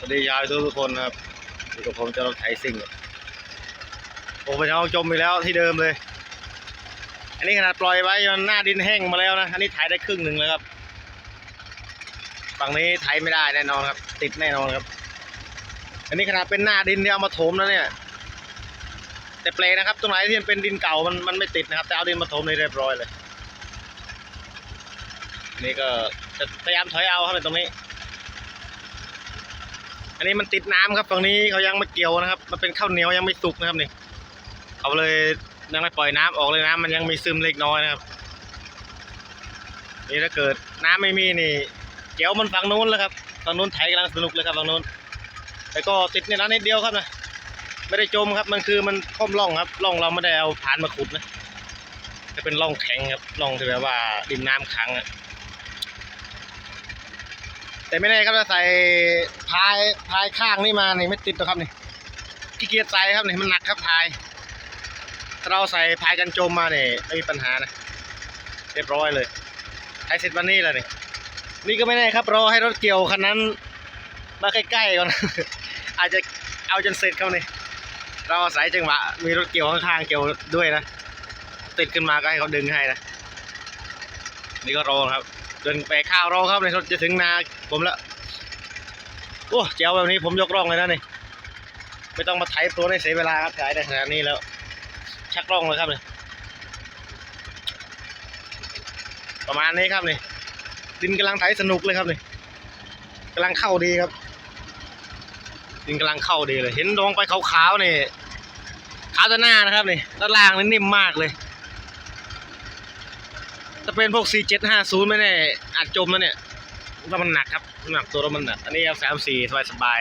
สวัสดียายทุกทุกคนครับอยู่กับผมจะรถไถซิ่งผมไปเอาจมไปแล้วที่เดิมเลย อันนี้ขนาดปล่อยไว้มันหน้าดินแห้งมาแล้วนะอันนี้ไถได้ครึ่งหนึ่งแล้วครับฝั่งนี้ไถไม่ได้แน่นอนครับ ติดแน่นอนครับ อันนี้ขนาดเป็นหน้าดินที่เอามาถมแล้วเนี่ย แต่เปลนะครับ ตรงไหนที่มันเป็นดินเก่ามันมันไม่ติดนะครับ แต่เอาดินมาถมในเรียบร้อยเลย นี่ก็จะพยายามถอยเอาครับในตรงนี้ อันนี้มันติดน้ำครับฝั่งนี้เขายังไม่เกี่ยวนะครับ มันเป็นข้าวเหนียวยังไม่สุกนะครับนี่เขาเลยยังไม่ปล่อยน้ำออกเลยน้ำมันยังมีซึมเล็กน้อยนะครับ นี่ถ้าเกิดน้ำไม่มีนี่เกี่ยวมันฝั่งนู้นแล้วครับฝั่งนู้นไถกำลังสนุกเลยครับฝั่งนู้นแต่ก็ติดในนั้นนิดเดียวครับนะไม่ได้จมครับ มันคือมันค่อมร่องครับร่องเราไม่ได้เอาผ่านมาขุดนะจะเป็นร่องแข็งครับร่องที่แบบว่าดินน้ำขังอะ แต่ไม่แน่ครับถ้าใส่พายพายข้างนี่มานี่ไม่ติดหรอกครับนี่ขี้เกียจใส่ครับนี่มันหนักครับพายถ้าเราใส่พายกันจมมาเนี่ยไม่มีปัญหานะเรียบร้อยเลยใช้เสร็จวันนี้แล้วนี่นี่ก็ไม่แน่ครับรอให้รถเกี่ยวคันนั้นมาใกล้ๆก่อน อาจจะเอาจนเสร็จเขานี่เราอาศัยจังหวะมีรถเกี่ยวข้างๆเกี่ยวด้วยนะติดขึ้นมาก็ให้เขาดึงให้นะนี่ก็รอครับ เดินไปข้าวรอครับในรถจะถึงนาผมแล้วโอ้เจ้าแบบนี้ผมยกร่องเลยนะนี่ไม่ต้องมาไถตัวในเสียเวลาครับถ่ายได้ขนาดนี้แล้ว ชักร่องเลยครับนี่ประมาณนี้ครับนี่ดินกำลังไถสนุกเลยครับนี่กำลังเข้าดีครับ ดินกำลังเข้าดีเลย เห็นดวงไปขาวๆนี่ขาวแต่หน้านะครับนี่ด้านล่างนี่นิ่มมากเลย ถ้าเป็นพวก 4750 ไม่แน่อาจจมนะเนี่ยเพราะมันหนักครับน้ำหนักตัวรถมันหนัก อันนี้ L34 สบายสบาย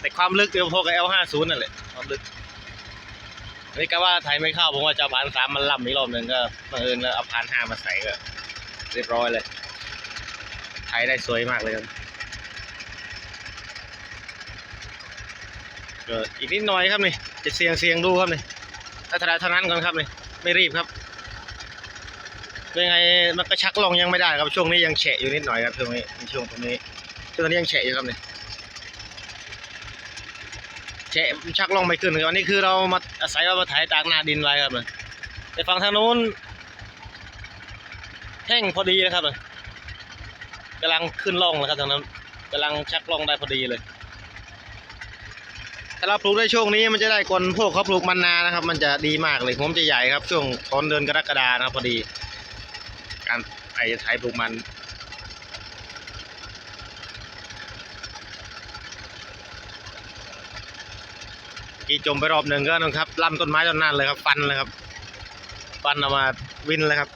แต่ความลึกเดียวพวกกับ L50 นั่นแหละความลึก อันนี้ก็ว่าไทยไม่เข้าผมว่าจะเอาพันสามมันล่ำอีกรอบหนึ่งก็บังเอิญแล้วเอาพันห้ามาใส่ก็เรียบร้อยเลยไทยได้สวยมากเลยครับอีกนิดหน่อยครับนี่จะเสียงเสียงดูครับนี่ถ้าเท่าไรเท่านั้นก่อนครับนี่ไม่รีบครับ ยังไงมันก็ชักลงยังไม่ได้ครับช่วงนี้ยังแฉะอยู่นิดหน่อยครับช่วงนี้ในช่วงตรงนี้ช่วงนี้ยังแฉะอยู่ครับเนี่ยแฉะชักลงไม่ขึ้นครับอันนี้คือเรามาอาศัยว่ามาถ่ายตากหน้าดินไว้ครับเนี่ยแต่ฝั่งทางโน้นแห้งพอดีนะครับเนี่ยกำลังขึ้นล่องแล้วครับทางนั้นกำลังชักล่องได้พอดีเลยถ้าเราปลูกได้ช่วงนี้มันจะได้คนพวกเขาปลูกมันนานะครับ มันจะดีมากเลยผมจะใหญ่ครับช่วงตอนเดือนกรกฎานะครับพอดี การไอ้ไทยปลูกมัน กี่จมไปรอบหนึ่งก็นั่นครับล่ำต้นไม้ต้นนั้นเลยครับ ฟันเลยครับ ฟันเอามาวินเลยครับ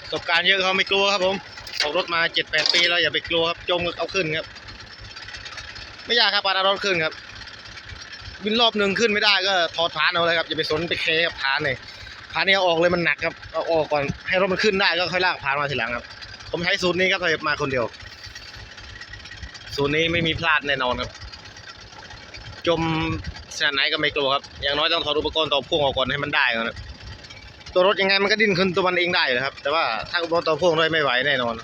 ประสบการณ์เยอะเขาไม่กลัวครับผมออกรถมาเจ็ดแปดปีแล้วอย่าไปกลัวครับ จมก็เอาขึ้นครับ ไม่ยากครับปาเอารถขึ้นครับ วินรอบหนึ่งขึ้นไม่ได้ก็ถอดพานเอาเลยครับอย่าไปสนไปเคครับพานเลย พานนี้เออกเลยมันหนักครับเอาออกก่อนให้รถมันขึ้นได้ก็ค่อยลากพานมาทีหลังครับ ผมใช้สูตรนี้ครับถ้ามาคนเดียว สูตรนี้ไม่มีพลาดแน่นอนครับ จมขนาดไหนก็ไม่กลัวครับอย่างน้อยต้องถอดอุปกรณ์ต่อพ่วงออกก่อนให้มันได้ก่อนครับตัวรถยังไงมันก็ดิ้นขึ้นตัวมันเองได้อยู่แล้วครับ แต่ว่าถ้าอุปกรณ์ต่อพ่วงด้วยไม่ไหวแน่นอน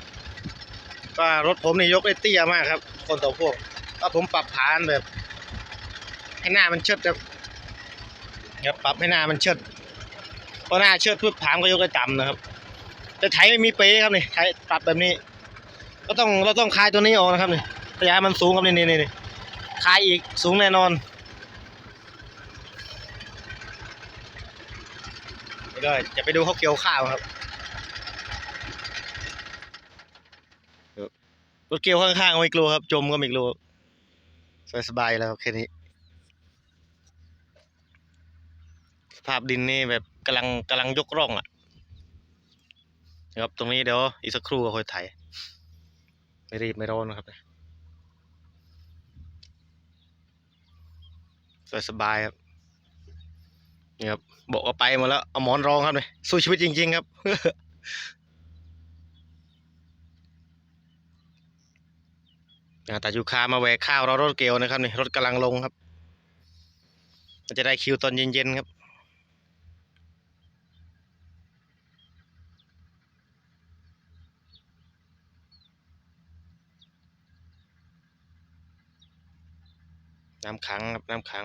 ว่ารถผมนี่ยกได้เตี้ยมากครับ คนต่อพ่วงถ้าผมปรับฐานแบบให้หน้ามันเชิดครับครับปรับให้หน้ามันเชิด พอหน้าเชิดปุ๊บถามก็ยกได้ต่ำนะครับ แต่ไถไม่มีเป๊ะครับนี่ไถปรับแบบนี้ ก็ต้องเราต้องคลายตัวนี้ออกนะครับนี่พยายามให้มันสูงครับนี่นี่นี่คลายอีกสูงแน่นอนนี่ก็จะไปดูเขาเกี่ยวข้าวครับรถเกี่ยวข้างๆก็ไม่กลัวครับ จมก็ไม่กลัวสบายๆแล้วแค่นี้ ภาพดินนี่แบบกำลังกำลังยกร่องอะนะครับตรงนี้เดี๋ยวอีกสักครู่ก็ค่อยไถไม่รีบไม่ร้อนนะครับสบายสบายครับนี่ครับบอกว่าไปหมดแล้วเอาหมอนรองครับเลยสู้ชีวิตจริง ๆ ครับแต่ยูคามาแหวกข้าวเรารถเกลียวนะครับนี่รถกำลังลงครับจะได้คิวตอนเย็นๆครับ น้ำขังครับน้ำขัง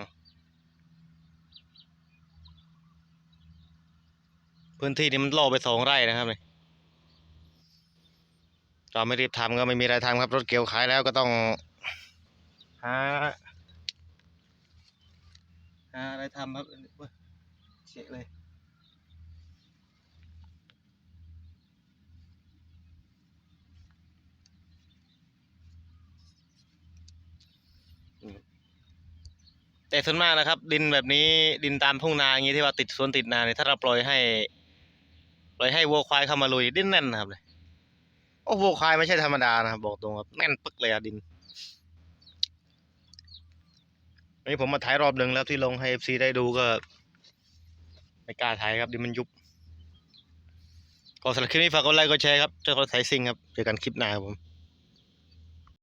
พื้นที่นี้มันโล่ไปสองไร่นะครับเนี่ยเราไม่รีบทำก็ไม่มีอะไรทำครับ รถเกี่ยวขายแล้วก็ต้องหาหาอะไรทำครับเว้ยเลย แต่ส่วนมากนะครับ ดินแบบนี้ดินตามทุ่งนาอย่างนี้ที่ว่าติดสวนติดนาเนี่ยถ้าเราปล่อยให้ปล่อยให้วัวควายเข้ามาลุยดินแน่นนะครับเลยโอ้วัวควายไม่ใช่ธรรมดานะครับบอกตรงครับแน่นปึกเลยอะดินวันนี้ผมมาถ่ายรอบหนึ่งแล้วที่ลงให้เอฟซีได้ดูก็ไม่กล้าถ่ายครับดินมันยุบก็สำหรับคลิปนี้ฝากกดไลค์กดแชร์ครับเจ้าของสายซิงครับเจอกันคลิปหน้าครับผม